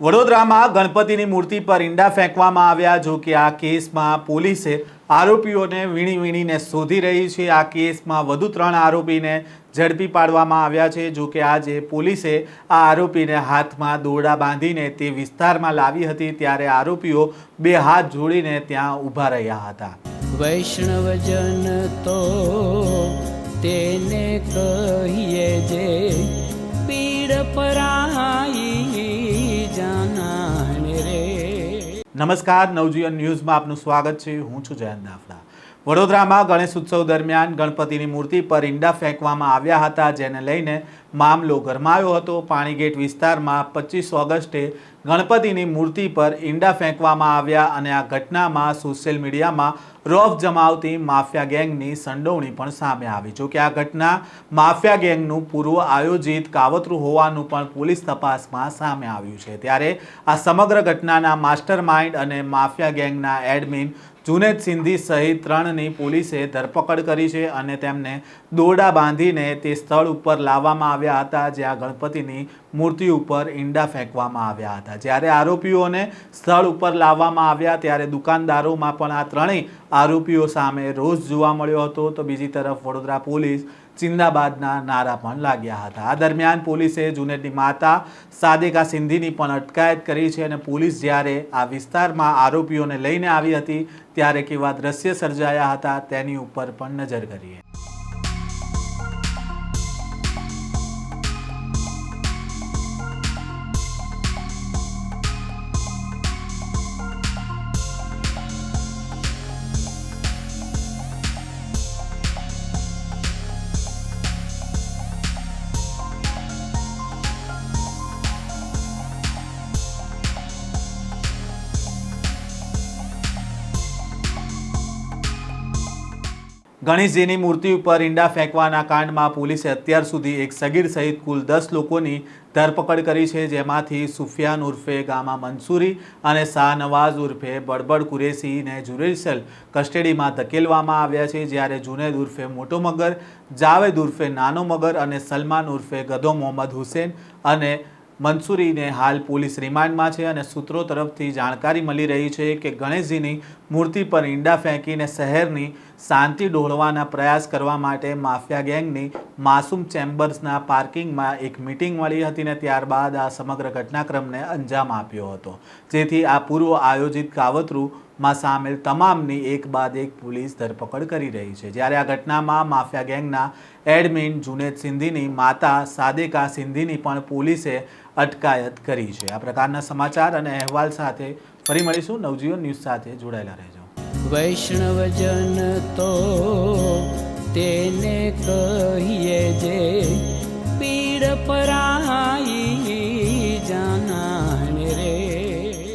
વડોદરામાં ગણપતિની મૂર્તિ પર ઈંડા ફેંકવામાં આવ્યા, જો કે આ કેસમાં પોલીસે આરોપીઓને વીણી વીણીને શોધી રહી છે. આ કેસમાં વધુ ત્રણ આરોપીને ઝડપી પાડવામાં આવ્યા છે. જો કે આજે પોલીસે આ આરોપીને હાથમાં દોરડા બાંધીને તે વિસ્તારમાં લાવી હતી, ત્યારે આરોપીઓ બે હાથ જોડીને ત્યાં ઊભા રહ્યા હતા. વૈષ્ણવજન તો તેને કહીએ જે પીડ પરાઈ જાનાને રે નમસ્કાર નવજીવન ન્યૂઝમાં આપનું સ્વાગત છે. હું છું જયંત દાફડા વડોદરામાં ગણેશ ઉત્સવ દરમિયાન ગણપતિની મૂર્તિ પર ઈંડા ફેંકવામાં આવ્યા હતા, જેને લઈને મામલો ગરમાયો હતો. પાણીગેટ વિસ્તારમાં પચીસ ઓગસ્ટે ગણપતિની મૂર્તિ પર ઈંડા ફેંકવામાં આવ્યા અને આ ઘટનામાં સોશિયલ મીડિયામાં રોફ જમાવતી માફિયા ગેંગની સંડોવણી પણ સામે આવી. જોકે આ ઘટના માફિયા ગેંગનું પૂર્વ આયોજિત કાવતરું હોવાનું પણ પોલીસ તપાસમાં સામે આવ્યું છે. ત્યારે આ સમગ્ર ઘટનાના માસ્ટર માઇન્ડ અને માફિયા ગેંગના એડમિન જુનેદ સિંધી સહિત ત્રણની પોલીસે ધરપકડ કરી છે અને તેમને દોરડા બાંધીને તે સ્થળ ઉપર લાવવામાં આવ્યા હતા, જ્યાં ગણપતિની મૂર્તિ ઉપર ઈંડા ફેંકવામાં આવ્યા હતા. જ્યારે આરોપીઓને સ્થળ ઉપર લાવવામાં આવ્યા, ત્યારે દુકાનદારોમાં પણ આ ત્રણેય આરોપીઓ સામે રોષ જોવા મળ્યો હતો. તો બીજી તરફ વડોદરા પોલીસ ચિંદાબાદના નારા પણ લાગ્યા હતા. આ દરમિયાન પોલીસે જુનેદની માતા સાદેકા સિંધીની પણ અટકાયત કરી છે અને પોલીસ જ્યારે આ વિસ્તારમાં આરોપીઓને લઈને આવી હતી, ત્યારે કેવા દ્રશ્ય સર્જાયા હતા તેની ઉપર પણ નજર કરીએ. ગણેશજીની મૂર્તિ ઉપર ઈંડા ફેંકવાના કાંડમાં પોલીસે અત્યાર સુધી એક સગીર સહિત કુલ દસ લોકોની ધરપકડ કરી છે, જેમાંથી સુફિયાન ઉર્ફે ગામા મંસૂરી અને શાહનવાઝ ઉર્ફે બડબડ કુરેશીને જ્યુડિશિયલ કસ્ટડીમાં ધકેલવામાં આવ્યા છે. જ્યારે જુનેદ ઉર્ફે મોટો મગર, જાવેદ ઉર્ફે નાનો મગર અને સલમાન ઉર્ફે ગધો મોહમ્મદ હુસેન અને મંસૂરીને હાલ પોલીસ રિમાન્ડમાં છે અને સૂત્રો તરફથી જાણકારી મળી રહી છે કે ગણેશજીની મૂર્તિ પર ઈંડા ફેંકીને શહેરની શાંતિ ડોળવાના પ્રયાસ કરવા માટે માફિયા ગેંગની માસૂમ ચેમ્બર્સના પાર્કિંગમાં એક મિટિંગ મળી હતી ને ત્યારબાદ આ સમગ્ર ઘટનાક્રમને અંજામ આપ્યો હતો. જેથી આ પૂર્વ આયોજિત કાવતરું માં સામેલ તમામની એક બાદ એક પોલીસ ધરપકડ કરી રહી છે. જ્યારે આ ઘટનામાં માફિયા ગેંગના એડમિન જુનેદ સિંધીની માતા સાદેકા સિંધીની પણ પોલીસે અટકાયત કરી છે. આ પ્રકારના સમાચાર અને અહેવાલ સાથે ફરી મળીશું. નવજીવન ન્યૂઝ સાથે જોડાયેલા રહેજો. વૈષ્ણવજન તો તેને કહીએ જે પીડ પરાઈ